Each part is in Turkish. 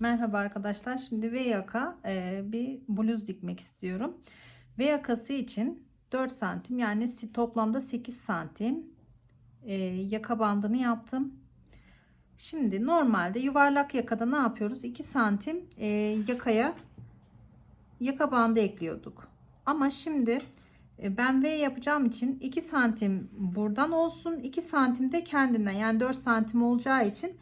Merhaba arkadaşlar. Şimdi V yaka e, bir bluz dikmek istiyorum. V yakası için 4 santim yani toplamda 8 santim e, yaka bandını yaptım. Şimdi normalde yuvarlak yakada ne yapıyoruz? 2 santim e, yakaya yaka bandı ekliyorduk. Ama şimdi e, ben V yapacağım için 2 santim buradan olsun 2 santim de kendimden yani 4 santim olacağı için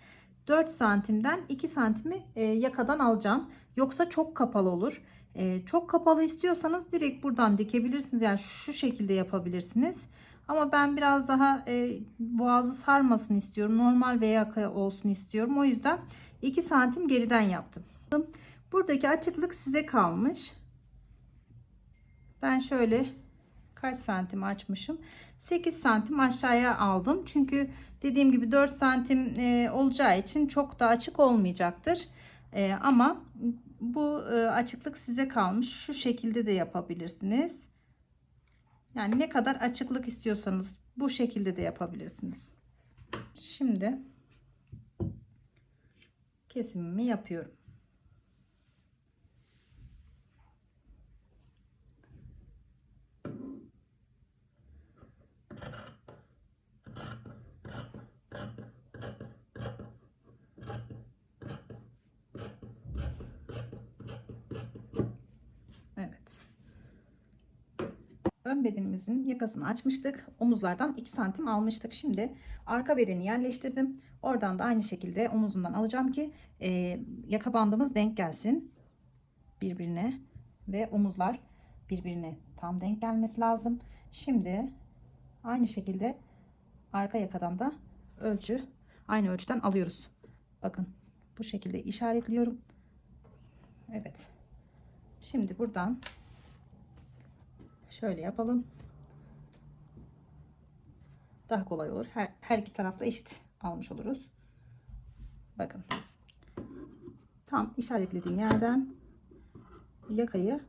4 santimden 2 santimi e, yakadan alacağım. Yoksa çok kapalı olur. E, çok kapalı istiyorsanız direkt buradan dikebilirsiniz. Yani şu şekilde yapabilirsiniz. Ama ben biraz daha e, boğazı sarmasın istiyorum. Normal V yaka olsun istiyorum. O yüzden 2 santim geriden yaptım. Buradaki açıklık size kalmış. Ben şöyle kaç santim açmışım? 8 santim aşağıya aldım. Çünkü dediğim gibi 4 santim e, olacağı için çok da açık olmayacaktır. E, ama bu e, açıklık size kalmış. Şu şekilde de yapabilirsiniz. Yani ne kadar açıklık istiyorsanız bu şekilde de yapabilirsiniz. Şimdi kesimimi yapıyorum. Evet. Ön bedenimizin yakasını açmıştık. Omuzlardan 2 santim almıştık. Şimdi arka bedeni yerleştirdim. Oradan da aynı şekilde omuzundan alacağım ki e, yaka bandımız denk gelsin. Birbirine ve omuzlar birbirine tam denk gelmesi lazım. Şimdi aynı şekilde arka yakadan da ölçü aynı ölçüden alıyoruz. Bakın bu şekilde işaretliyorum. Evet. Şimdi buradan şöyle yapalım. Daha kolay olur. Her, her iki tarafta eşit almış oluruz. Bakın. Tam işaretlediğim yerden yakayı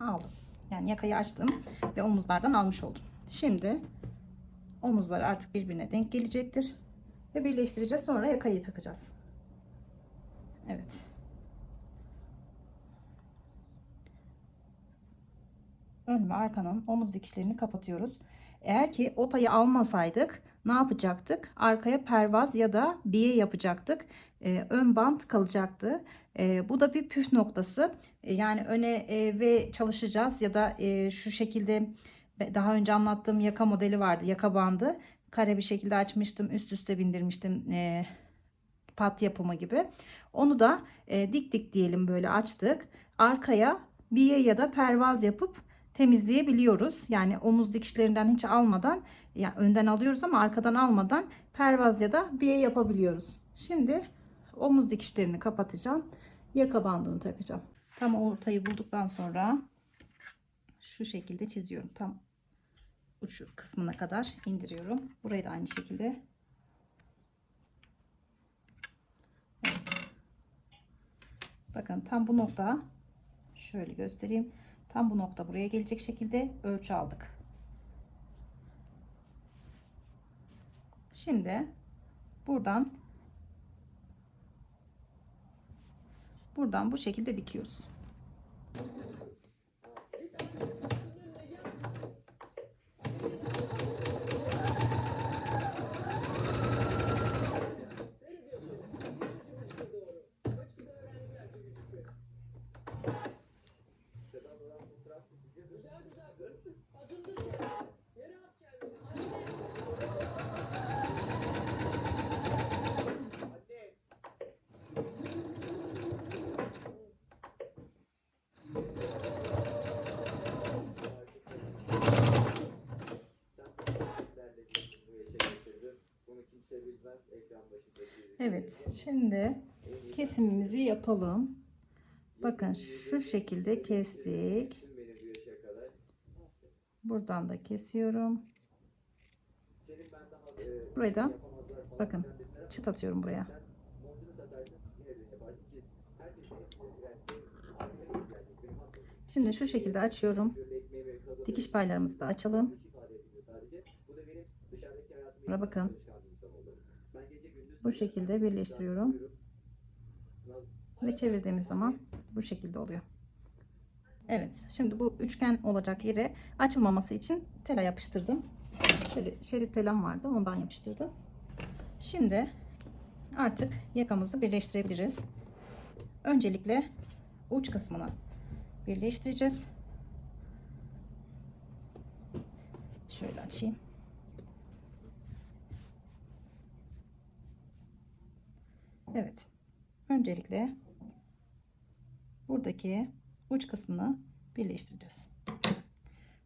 aldım. Yani yakayı açtım ve omuzlardan almış oldum. Şimdi omuzlar artık birbirine denk gelecektir. Ve birleştireceğiz. Sonra yakayı takacağız. Evet. Ön ve arkanın omuz dikişlerini kapatıyoruz. Eğer ki o payı almasaydık ne yapacaktık? Arkaya pervaz ya da biye yapacaktık. Ee, ön bant kalacaktı. Ee, bu da bir püf noktası. Ee, yani öne e, ve çalışacağız ya da e, şu şekilde daha önce anlattığım yaka modeli vardı. Yaka bandı. Kare bir şekilde açmıştım. Üst üste bindirmiştim. Ee, pat yapımı gibi. Onu da e, dik dik diyelim böyle açtık. Arkaya biye ya da pervaz yapıp temizleyebiliyoruz. Yani omuz dikişlerinden hiç almadan yani önden alıyoruz ama arkadan almadan pervaz ya da biye yapabiliyoruz. Şimdi omuz dikişlerini kapatacağım. Yaka bandını takacağım. Tam ortayı bulduktan sonra şu şekilde çiziyorum. Tam uç kısmına kadar indiriyorum. Burayı da aynı şekilde Evet. Bakın tam bu nokta şöyle göstereyim. Tam bu nokta buraya gelecek şekilde ölçü aldık. Şimdi buradan buradan bu şekilde dikiyoruz. Evet, şimdi kesimimizi yapalım. Bakın şu şekilde kestik. Buradan da kesiyorum. Burayı da bakın çıt atıyorum buraya. Şimdi şu şekilde açıyorum. Dikiş paylarımızı da açalım. Buraya bakın. bu şekilde birleştiriyorum. Ve çevirdiğimiz zaman bu şekilde oluyor. Evet, şimdi bu üçgen olacak yere açılmaması için tela yapıştırdım. Böyle şerit telam vardı, ondan yapıştırdım. Şimdi artık yakamızı birleştirebiliriz. Öncelikle uç kısmını birleştireceğiz. Şöyle açayım. Evet. Öncelikle buradaki uç kısmını birleştireceğiz.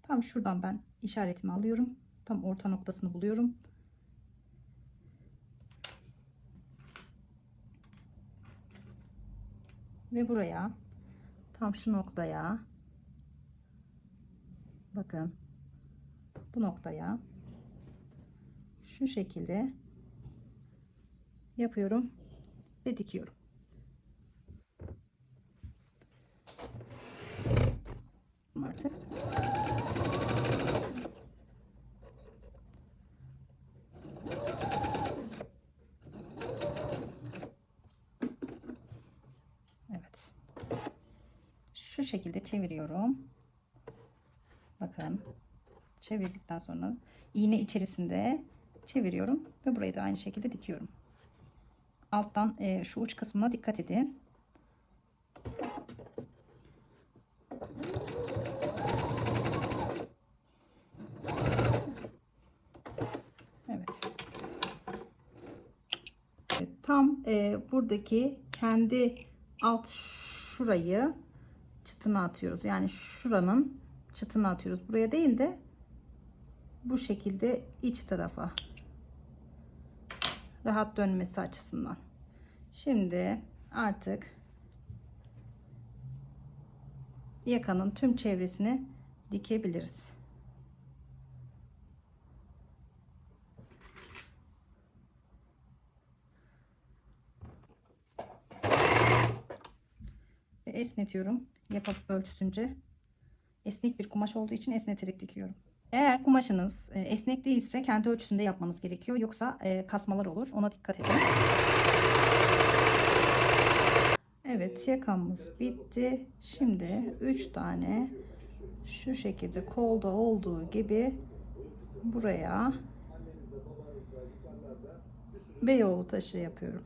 Tam şuradan ben işaretimi alıyorum. Tam orta noktasını buluyorum. Ve buraya tam şu noktaya bakın bu noktaya şu şekilde yapıyorum ve dikiyorum. Artık Evet. Şu şekilde çeviriyorum. Bakın. Çevirdikten sonra iğne içerisinde çeviriyorum ve burayı da aynı şekilde dikiyorum. Alttan e, şu uç kısmına dikkat edin. Evet. Tam e, buradaki kendi alt şurayı çıtına atıyoruz. Yani şuranın çıtına atıyoruz. Buraya değil de bu şekilde iç tarafa rahat dönmesi açısından. Şimdi artık yakanın tüm çevresini dikebiliriz. Esnetiyorum. Yapa ölçüsünce. Esnek bir kumaş olduğu için esneterek dikiyorum. Eğer kumaşınız e, esnek değilse kendi ölçüsünde yapmanız gerekiyor. Yoksa e, kasmalar olur. Ona dikkat edin. Evet yakamız bitti. Şimdi 3 tane şu şekilde kolda olduğu gibi buraya Beyoğlu taşı yapıyorum.